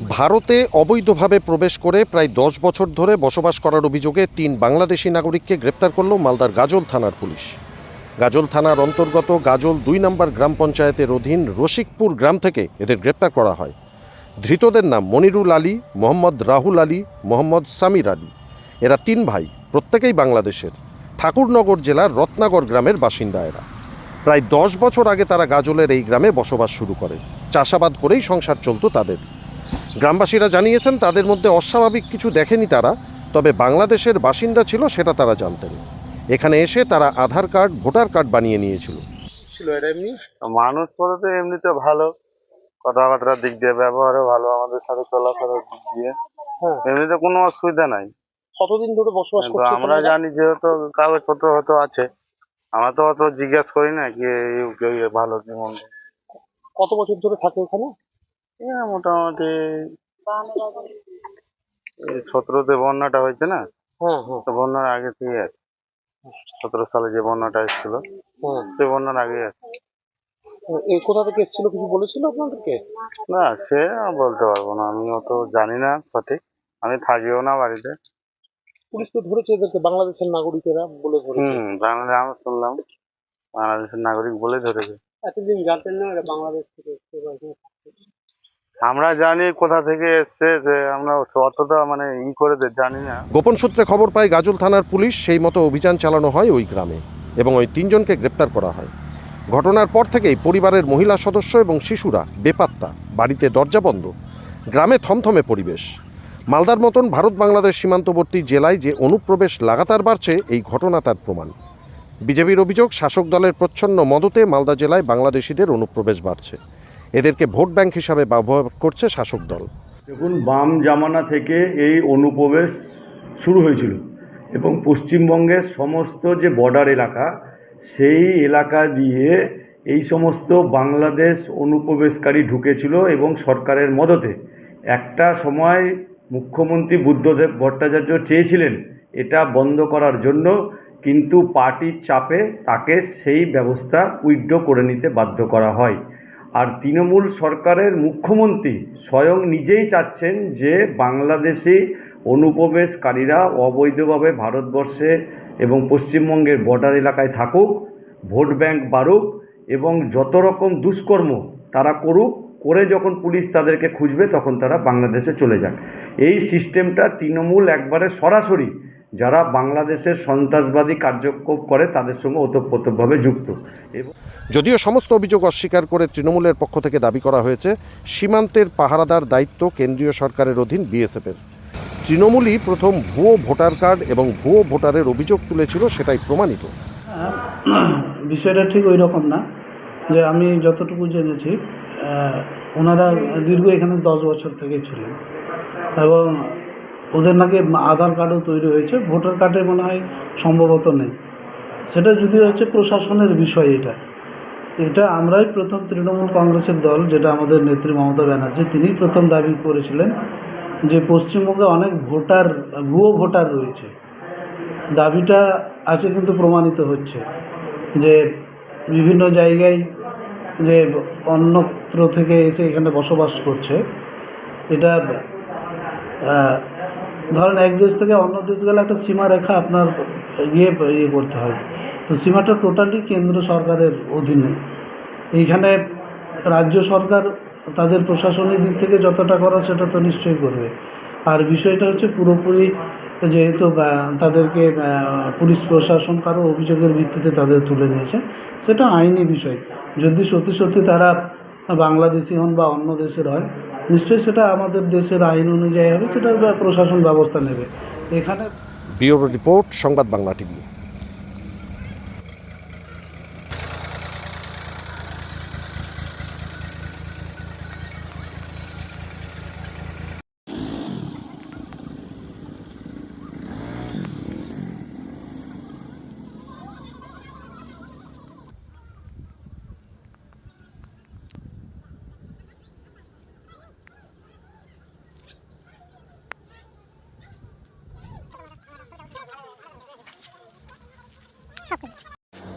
ভারতে অবৈধভাবে প্রবেশ করে প্রায় দশ বছর ধরে বসবাস করার অভিযোগে তিন বাংলাদেশি নাগরিককে গ্রেপ্তার করল মালদার গাজল থানার পুলিশ। গাজল থানার অন্তর্গত গাজল দুই নম্বর গ্রাম পঞ্চায়েতের অধীন রসিকপুর গ্রাম থেকে এদের গ্রেপ্তার করা হয়। ধৃতদের নাম মনিরুল আলী, মোহাম্মদ রাহুল আলী, মোহাম্মদ সামির আলী। এরা তিন ভাই, প্রত্যেকেই বাংলাদেশের। ঠাকুরনগর জেলার রত্নাগর গ্রামের বাসিন্দা এরা। প্রায় দশ বছর আগে তারা গাজলের এই গ্রামে বসবাস শুরু করে। চাষাবাদ করেই সংসার চলত তাদের। গ্রামবাসীরা জানিয়েছেন তাদের মধ্যে অস্বাভাবিক কিছু দেখেনি তারা তবে বাংলাদেশের বাসিন্দা ছিল সেটা তারা জানতেন। এখানে এসে তারা আধার কার্ড ভোটার কার্ড বানিয়ে নিয়েছিল। ছিল এটা এমনি? মানুষ তো এমনিতে ভালো। কথাবার্তার দিক দিয়ে ব্যবহারও ভালো আমাদের সাথে চলাফেরার দিক দিয়ে। হ্যাঁ। এমনিতে কোনো অসুবিধা নাই। কতদিন ধরে বসবাস করছে আমরা জানি যেহেতু কাগজপত্র হয়তো আছে। আমরা তো অত জিজ্ঞেস করি না কি এই ভালো কি মন্দ কত বছর ধরে থাকে এখানে? এ মোটামুটি। এই সতেরোতে বন্যাটা হয়েছে না? হ্যাঁ হ্যাঁ। তো বন্যার আগে থেকে আছে। সতেরো সালে যে বন্যাটা এসেছিল সে বন্যার আগে আছে। এই কোথা থেকে এসেছিল কিছু বলেছিল আপনাদেরকে? না সে আমি বলতে পারব না। আমি অত জানি না সঠিক। আমি থাকিও না বাড়িতে। পুলিশ তো ধরেছে এদেরকে বাংলাদেশের নাগরিকেরা বলে ধরেছে। বাংলাদেশ আমি শুনলাম বাংলাদেশের নাগরিক বলে ধরেছে। এতদিন জানতেন না বাংলাদেশ থেকে এসছে বা এখানে থাকছে। আমরা জানি কোথা থেকে এসছে যে আমরা অতটা মানে ই করে জানি না। গোপন সূত্রে খবর পায়, গাজল থানার পুলিশ সেই মতো অভিযান চালানো হয় ওই গ্রামে এবং ওই তিনজনকে গ্রেপ্তার করা হয়। ঘটনার পর থেকেই পরিবারের মহিলা সদস্য এবং শিশুরা বেপাত্তা, বাড়িতে দরজা বন্ধ, গ্রামে থমথমে পরিবেশ। মালদার মতন ভারত বাংলাদেশ সীমান্তবর্তী জেলায় যে অনুপ্রবেশ লাগাতার বাড়ছে, এই ঘটনা তার প্রমাণ। বিজেপির অভিযোগ, শাসক দলের প্রচ্ছন্ন মদতে মালদা জেলায় বাংলাদেশিদের অনুপ্রবেশ বাড়ছে। এদেরকে ভোট ব্যাংক হিসাবে ব্যবহার করছে শাসক দল। দেখুন, বাম জামানা থেকে এই অনুপ্রবেশ শুরু হয়েছিল এবং পশ্চিমবঙ্গের সমস্ত যে বর্ডার এলাকা, সেই এলাকা দিয়ে এই সমস্ত বাংলাদেশ অনুপ্রবেশকারী ঢুকেছিল এবং সরকারের মদতে। একটা সময় মুখ্যমন্ত্রী বুদ্ধদেব ভট্টাচার্য চেয়েছিলেন এটা বন্ধ করার জন্য, কিন্তু পার্টির চাপে তাকে সেই ব্যবস্থা উইথড্র করে নিতে বাধ্য করা হয়। আর তৃণমূল সরকারের মুখ্যমন্ত্রী স্বয়ং নিজেই চাচ্ছেন যে বাংলাদেশি অনুপ্রবেশকারীরা অবৈধভাবে ভারতবর্ষে এবং পশ্চিমবঙ্গের বর্ডার এলাকায় থাকুক, ভোট ব্যাংক বাড়ুক এবং যত রকম দুষ্কর্ম তারা করুক, করে যখন পুলিশ তাদেরকে খুঁজবে তখন তারা বাংলাদেশে চলে যাক। এই সিস্টেমটা তৃণমূল একবারে সরাসরি যারা বাংলাদেশের সন্ত্রাসবাদী কার্যক্রম করে তাদের সঙ্গে ওতপ্রোতভাবে যুক্ত। এবং যদিও সমস্ত অভিযোগ অস্বীকার করে তৃণমূলের পক্ষ থেকে দাবি করা হয়েছে সীমান্তের পাহারাদার দায়িত্ব কেন্দ্রীয় সরকারের অধীন বিএসএফের। তৃণমূলই প্রথম ভুয়ো ভোটার কার্ড এবং ভুয়ো ভোটারের অভিযোগ তুলেছিল সেটাই প্রমাণিত। বিষয়টা ঠিক ওই রকম না যে আমি যতটুকু জেনেছি ওনারা দীর্ঘ এখানে দশ বছর থেকে ছিলেন। এবং ওদের নাকি আধার কার্ডও তৈরি হয়েছে, ভোটার কার্ডে মনে হয় সম্ভবত নেই। সেটা যদি হচ্ছে প্রশাসনের বিষয় এটা। এটা আমরাই প্রথম তৃণমূল কংগ্রেসের দল, যেটা আমাদের নেত্রী মমতা ব্যানার্জি তিনিই প্রথম দাবি করেছিলেন যে পশ্চিমবঙ্গে অনেক ভোটার, ভুয়ো ভোটার রয়েছে। দাবিটা আজকে কিন্তু প্রমাণিত হচ্ছে যে বিভিন্ন জায়গায় যে অন্যত্র থেকে এসে এখানে বসবাস করছে, এটা ধরেন এক দেশ থেকে অন্য দেশ গেলে একটা সীমারেখা আপনার ইয়ে ইয়ে করতে হয়। তো সীমাটা টোটালি কেন্দ্র সরকারের অধীনে। এইখানে রাজ্য সরকার তাদের প্রশাসনিক দিক থেকে যতটা করা সেটা তো নিশ্চয়ই করবে। আর বিষয়টা হচ্ছে পুরোপুরি যেহেতু তাদেরকে পুলিশ প্রশাসন কারও অভিযোগের ভিত্তিতে তাদের তুলে নিয়েছে, সেটা আইনি বিষয়। যদি সত্যি সত্যি তারা বাংলাদেশি হন বা অন্য দেশের হয় নিশ্চয়ই সেটা আমাদের দেশের আইন অনুযায়ী হবে সেটা প্রশাসন ব্যবস্থা নেবে। এখানে ব্যুরো রিপোর্ট, সংবাদ বাংলা টিভি।